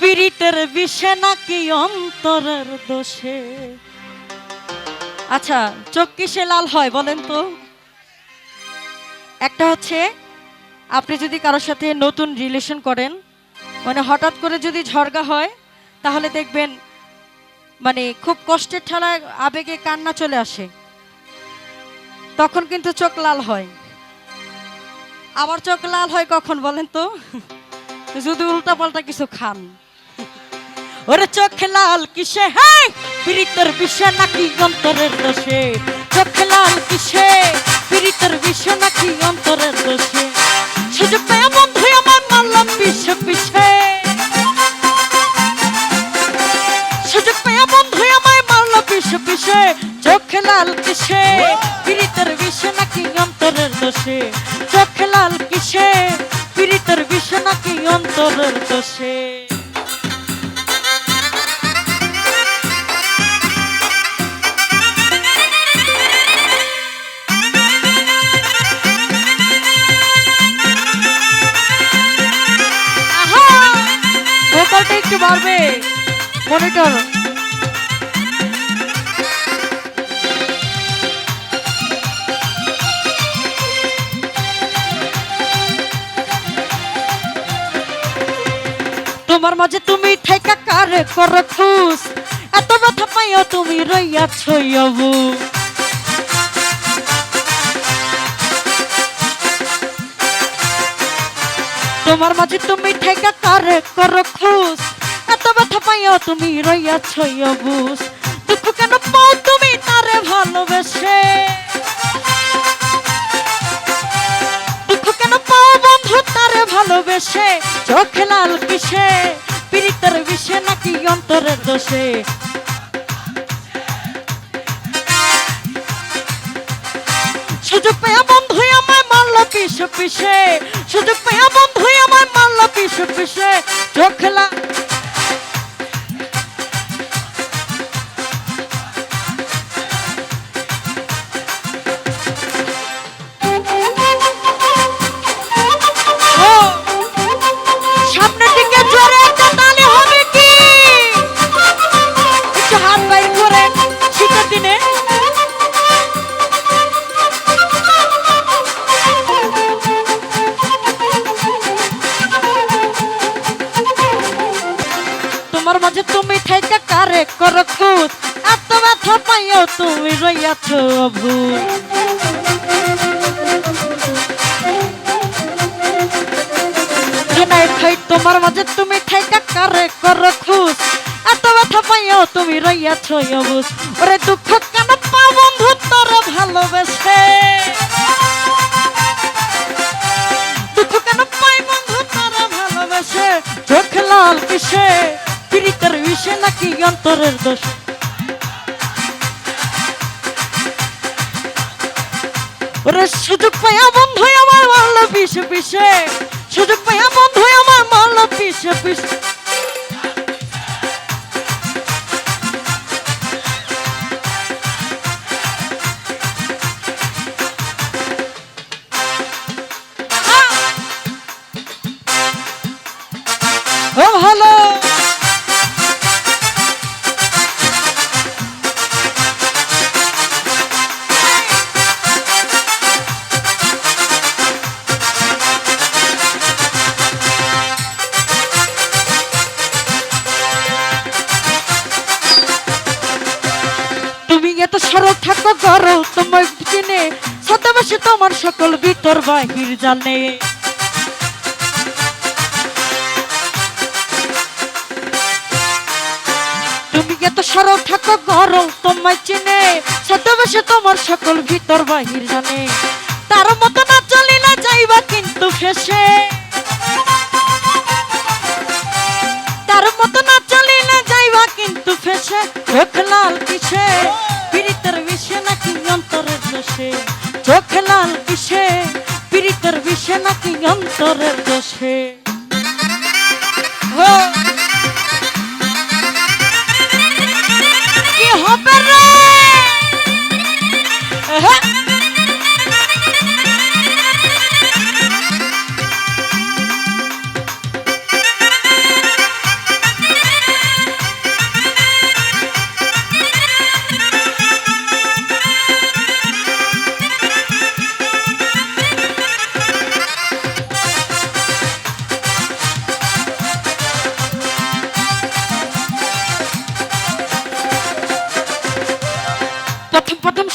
পীড়িতের বিষে নাকি অন্তরের দোষে? আচ্ছা চোখ কিসে লাল হয় বলেন তো? একটা হচ্ছে, আপনি যদি কারোর সাথে নতুন রিলেশন করেন মানে হঠাৎ করে যদি ঝরগা হয়, তাহলে দেখবেন মানে খুব কষ্টের ঠেলায় আবেগে কান্না চলে আসে। তখন কিন্তু চোখ লাল হয়। আবার চোখ লাল হয় কখন বলেন তো? যদি উল্টা পাল্টা কিছু খান। ওরে চোখ লাল কিসে? হ্যাঁ পীড়িতের বিষে নাকি অন্তরের দোষে? চোখ লাল কিসে? পীড়িতের বিষে নাকি অন্তরের দোষে? সুযোগ পেয়ে বন্ধু আমার মারলাম পিছে পিছে। সুযোগ পেয়ে বন্ধু আমায় মারলো পিছে পিছে। চোখ লাল কিসে? পীড়িতের বিষে নাকি অন্তরের দোষে? চোখ লাল কিসে? পীড়িতের বিষে নাকি অন্তরের দোষে? বাড়বে মনিটর তোমার মাঝে তুমি ঠেকা কার কর খুশ এত ব্যথা পাইও তুমি রইয়াছ অবু তোমার মাঝে তুমি ঠেকা কারে কর খুশ পাইও তুমি রইয়াছ অবুস দুঃখ কেন পাও তুমি তারে ভালোবেসে? দুঃখ কেন পাও বন্ধু তারে ভালোবেসে? চোখ লাল কিসে? পীড়িতের বিষে নাকি অন্তরের দোষে? সুযোগ পেয়া বন্ধু আমায় মারলো পিছে পিছে সুযোগ পেয়া বন্ধু আমায় কারে করকুত এত ব্যথা পাইও তুমি রইয়াছ খাই তোমার মাঝে তুমি ঠাইকা কারে কর খুশ এত ব্যথা পাইও তুমি রইয়াছ অবুস ওরে দুঃখ কেন পা অন্তরের দোষ। ওরে, সুযোগ পাইয়া বন্ধু আমার মারলো পিছে পিছে সুযোগ পাইয়া বন্ধু আমার মারলো পিছে পিছে সরল থাকো করো তোমার কিনে সতবাসে তোমার সকল ভিতর বাহির জানে। তুমি এত সরল থাকো করো তোমায় চিনে সতবাসে তোমার সকল ভিতর বাহির জানে। তার মতো না চলি যাইবা কিন্তু ফেসে হো। কি হবে রে? হ্যাঁ?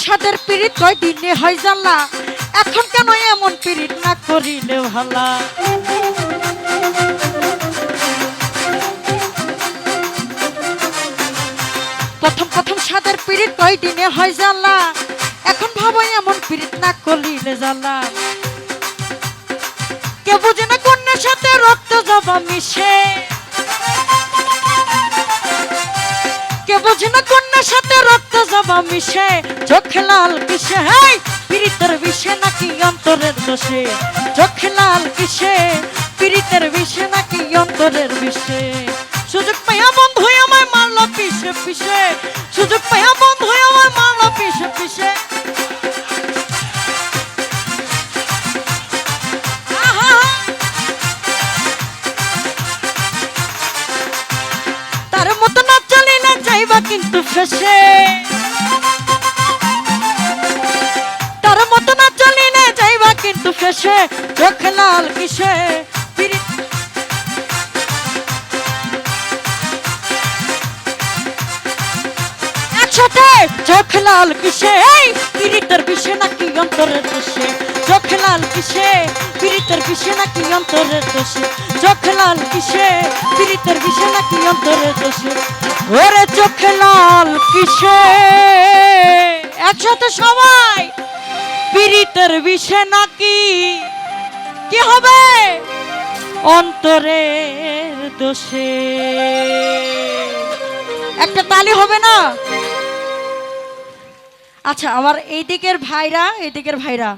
সাদের পিরিত কয় দিনে হয় জানলা এখন কেন এমন পিরিত না করিলে ভালা? প্রথম প্রথম সাদের পিরিত কয় দিনে হয় জানলা এখন ভাবো এমন পিরিত না করিলে জানলা কে বুঝে না কন্যার সাথে রক্ত জবা মিশে। কে বোঝে না কন্যার সাথে রক্ত জবা মিশে? চোখে লাল কিসে? হাই, পীড়িতের বিষে নাকি অন্তরের দোষে? চোখে লাল কিসে? পীড়িতের বিষে নাকি অন্তরের বিষে? সুযোগ পাইয়া বন্ধু আমায় চলিলে কিন্তু ফেসে। তার মতো না চলিলে যাইবা কিন্তু ফেসে। চোখ লাল কিসে? একসাথে চোখ লাল কিসে? পিরিতের বিষে নাকি অন্তরের দোষে চোখ কিসে? পিরিতের বিষে নাকি অন্তরের দোষে? চোখ লাল কিসে? পিরিতের বিষে নাকি অন্তরের দোষে? ওরে চোখ লাল কিসে? একসাথে সবাই! পিরিতের বিষে নাকি কি হবে? অন্তরের দোষে। একটা তালি হবে না? আচ্ছা আমার এই দিকের ভাইরা এই দিকের ভাইরা।